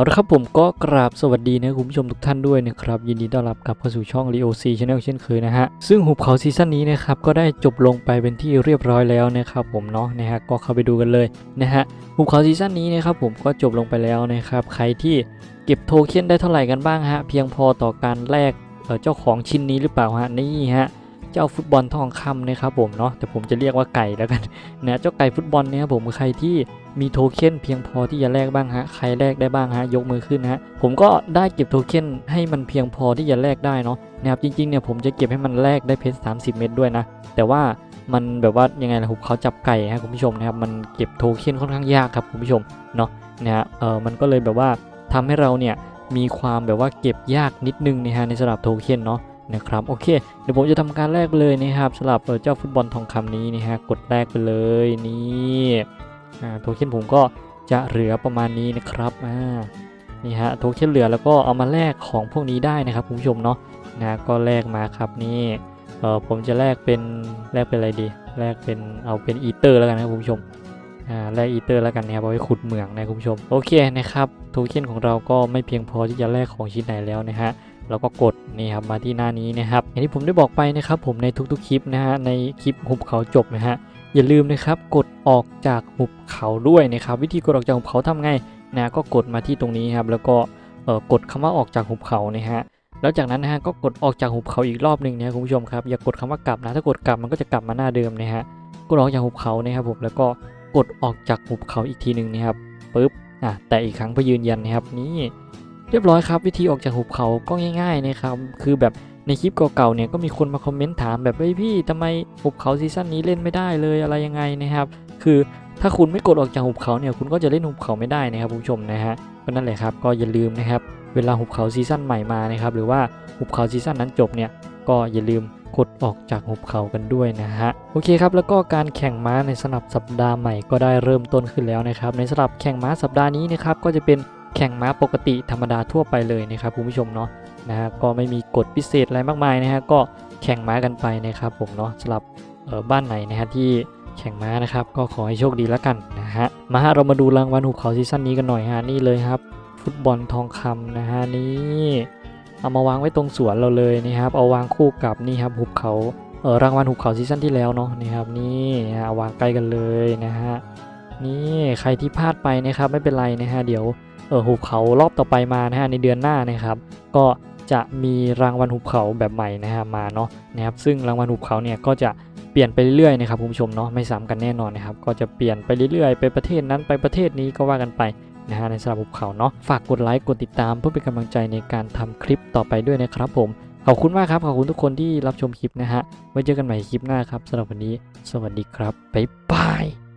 เอาละครับผมก็กราบสวัสดีนะคุณผู้ชมทุกท่านด้วยนะครับ ยินดีต้อนรับกลับเข้าสู่ช่อง Leo C Channel เช่นเคยนะฮะ ซึ่งหุบเขาซีซั่นนี้นะครับ ก็ได้จบลงไปเป็นที่เรียบร้อยแล้วนะครับผมเนาะนะฮะก็เข้าไปดูกันเลยนะฮะหุบเขาซีซั่นนี้นะครับผมก็จบลงไปแล้วนะครับใครที่เก็บโทเค็นได้เท่าไหร่กันบ้างฮะเพียงพอต่อการแลกเจ้าของชิ้นนี้หรือเปล่าฮะนี่ฮะเจ้าฟุตบอลทองคำนะครับผมเนาะแต่ผมจะเรียกว่าไก่แล้วกันนะเจ้าไก่ฟุตบอลเนี่ยผมใครที่ มีโทเค็นเพียงพอที่จะแลกบ้างฮะ ใครแลกได้บ้างฮะ ยกมือขึ้นฮะ ผมก็ได้เก็บโทเค็นให้มันเพียงพอที่จะแลกได้เนาะนะครับจริงๆเนี่ยผมจะเก็บให้มันแลกได้เพชร30 เม็ดด้วยนะ แต่ว่ามันแบบว่ายังไงล่ะผมเขาจับไก่ฮะคุณผู้ชมนะครับ มันเก็บโทเค็นค่อนข้างยากครับคุณผู้ชมเนาะนะฮะเออมันก็เลยแบบว่าทำให้เราเนี่ยมีความแบบว่าเก็บยากนิดนึงนะฮะในสำหรับโทเค็นเนาะนะครับโอเคเดี๋ยวผมจะทำการแลกเลยนะครับสำหรับเเจ้าฟุตบอลทองคำนี้นะฮะกดแลกไปเลยนี่ โทเค็นผมก็จะเหลือประมาณนี้นะครับนี่ฮะโทเค็นเหลือแล้วก็เอามาแลกของพวกนี้ได้นะครับคุณผู้ชมเนาะนะก็แลกมาครับนี่เออผมจะแลกเป็นแลกเป็นอะไรดีแลกเป็นเอาเป็นอีเตอร์แล้วกันนะครับคุณผู้ชมอ่าแลกอีเตอร์แล้วกันนะครับเอาไว้ขุดเหมืองนะคุณผู้ชมโอเคนะครับโทเค็นของเราก็ไม่เพียงพอที่จะแลกของชิ้นไหนแล้วนะฮะ แล้วก็กดนี่ครับมาที่หน้านี้นะครับอย่างที่ผมได้บอกไปนะครับผมในทุกๆคลิปนะฮะในคลิปหุบเขาจบนะฮะอย่าลืมนะครับกดออกจากหุบเขาด้วยนะครับวิธีกดออกจากหุบเขาทำไงนะก็กดมาที่ตรงนี้ครับแล้วก็กดคำว่าออกจากหุบเขานะฮะแล้วจากนั้นนะฮะก็กดออกจากหุบเขาอีกรอบหนึ่งนะคุณผู้ชมครับอย่ากดคำว่ากลับนะถ้ากดกลับมันก็จะกลับมาหน้าเดิมนะฮะกดออกจากหุบเขานะครับผมแล้วก็กดออกจากหุบเขาอีกทีหนึ่งนะครับปึ๊บอะแต่อีกครั้งเพื่อยืนยันนะครับนี่ เรียบร้อยครับ วิธีออกจากหุบเขาก็ง่ายๆนะครับคือแบบในคลิปเก่าๆเนี่ยก็มีคนมาคอมเมนต์ถามแบบเฮ้ยพี่ทำไมหุบเขาซีซั่นนี้เล่นไม่ได้เลยอะไรยังไงนะครับ คือถ้าคุณไม่กดออกจากหุบเขาเนี่ยคุณก็จะเล่นหุบเขาไม่ได้นะครับผู้ชมนะฮะก็นั่นแหละครับก็อย่าลืมนะครับเวลาหุบเขาซีซั่นใหม่มานะครับหรือว่าหุบเขาซีซั่นนั้นจบเนี่ยก็อย่าลืมกดออกจากหุบเขากันด้วยนะฮะโอเคครับแล้วก็การแข่งม้าในสนับสัปดาห์ใหม่ก็ได้เริ่มต้นขึ้นแล้วนะครับในสลับแข่งม้าสัปดาห์นี้นะครับก็จะเป็น แข่งม้าปกติธรรมดาทั่วไปเลยนะครับคุณผู้ชมเนาะนะฮะก็ไม่มีกฎพิเศษอะไรมากมายนะฮะก็แข่งม้ากันไปนะครับผมเนาะสำหรับบ้านไหนนะฮะที่แข่งม้านะครับก็ขอให้โชคดีแล้วกันนะฮะมาฮะเรามาดูรางวัลหุบเขาซีซั่นนี้กันหน่อยฮะนี่เลยครับ ฟุตบอลทองคำนะฮะนี่เอามาวางไว้ตรงสวนเราเลยนะครับเอาวางคู่กับนี่ครับหุบเขาเออรางวัลหุบเขาซีซั่นที่แล้วเนาะนี่ครับนี่ฮะเอาวางใกล้กันเลยนะฮะนี่ใครที่พลาดไปนะครับไม่เป็นไรนะฮะเดี๋ยว หุบเขารอบต่อไปมานะฮะในเดือนหน้านะครับ ก็จะมีรางวัลหุบเขาแบบใหม่นะฮะมาเนาะนะครับซึ่งรางวัลหุบเขาเนี่ยก็จะเปลี่ยนไปเรื่อยๆนะครับคุณผู้ชมเนาะไม่ซ้ำกันแน่นอนนะครับก็จะเปลี่ยนไปเรื่อยๆ ไปประเทศนั้นไปประเทศนี้ก็ว่ากันไปนะฮะในสำหรับหุบเขาเนาะฝากกดไลค์กดติดตามเพื่อเป็นกำลังใจในการทำคลิปต่อไปด้วยนะครับผมขอบคุณมากครับขอบคุณทุกคนที่รับชมคลิปนะฮะไว้เจอกันใหม่คลิปหน้าครับสำหรับวันนี้ สวัสดีครับบ๊ายบาย